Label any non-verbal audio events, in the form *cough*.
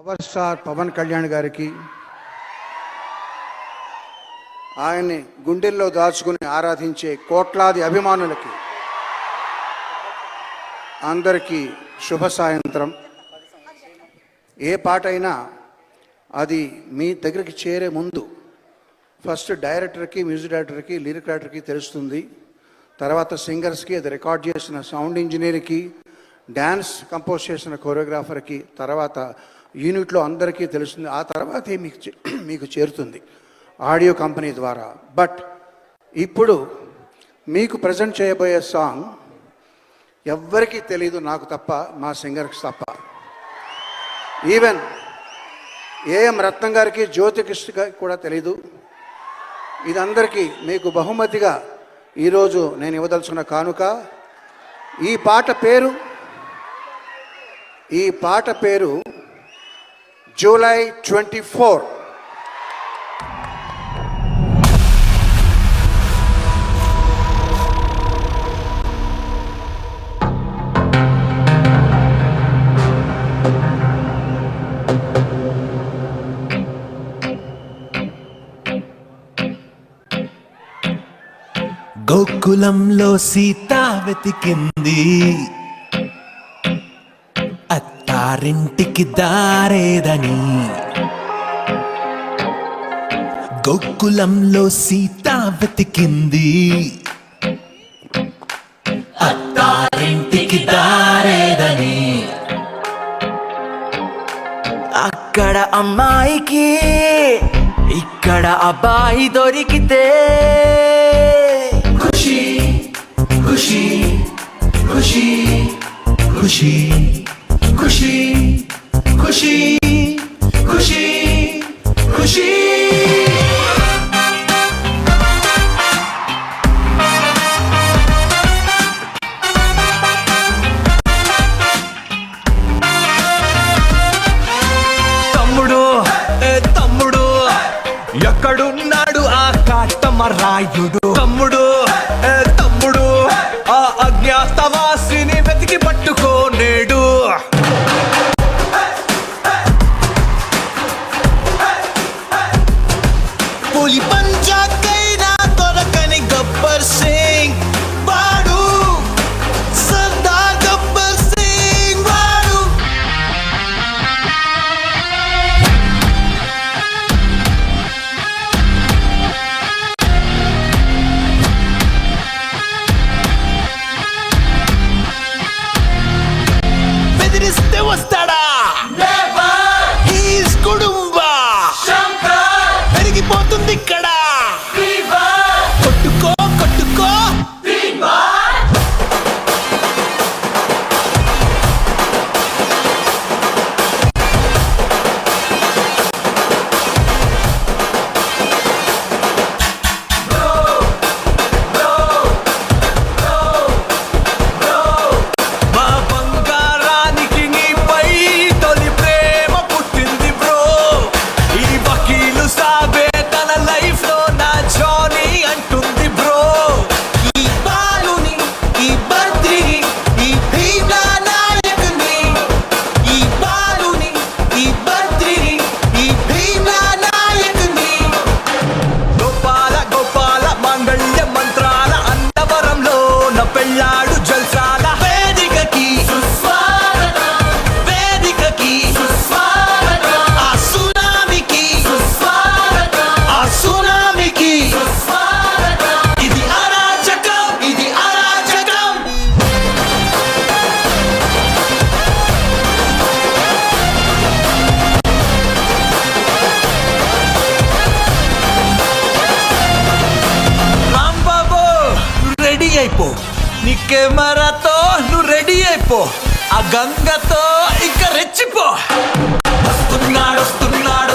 Power star Pawan Kalyan గారికి ఆయన్ని గుండెల్లో దాచుకుని ఆరాధించే కోట్లాది అభిమానులకి అందరికీ శుభ సాయంత్రం. ఏ పాట అయినా అది మీ దగ్గరికి చేరే ముందు ఫస్ట్ డైరెక్టర్కి మ్యూజిక్ డైరెక్టర్కి లిరిక్ డైరెక్టర్కి తెలుస్తుంది. తర్వాత సింగర్స్కి అది రికార్డ్ చేసిన సౌండ్ ఇంజనీర్కి డ్యాన్స్ కంపోజ్ చేసిన కొరియోగ్రాఫర్కి తర్వాత యూనిట్లో అందరికీ తెలుస్తుంది. ఆ తర్వాతే మీకు *clears throat* మీకు చేరుతుంది ఆడియో కంపెనీ ద్వారా. బట్ ఇప్పుడు మీకు ప్రజెంట్ చేయబోయే సాంగ్ ఎవ్వరికీ తెలియదు నాకు తప్ప మా సింగర్కి తప్ప. ఈవెన్ ఏఎం రత్నం గారికి జ్యోతికృష్ణ గారికి కూడా తెలీదు. ఇదందరికీ మీకు బహుమతిగా ఈరోజు నేను ఇవ్వదలుచుకున్న కానుక. ఈ పాట పేరు ఈ పాట పేరు జూలై ట్వంటీ ఫోర్. గోకులంలో సీత వెతికింది. అత్తారింటికి దారేదని. గోకులంలో సీత వెతికింది. అత్తారింటికి దారేదని. అక్కడ అమ్మాయికి ఇక్కడ అబ్బాయి దొరికితే. ఖుషి ఖుషి ఖుషి ఖుషి. ఖుషి ఖుషి ఖుషి ఖుషి ఏ తమ్ముడు ఎక్కడున్నాడు ఆ కాటమ రాయుడు తమ్ముడు ఏ తమ్ముడు ఆ అజ్ఞాతవాసిని వెతికి పట్టుకోనేడు. కెమెరాతో నువ్వు రెడీ అయిపో. ఆ గంగతో ఇక రెచ్చిపో. వస్తున్నాడు వస్తున్నాడు.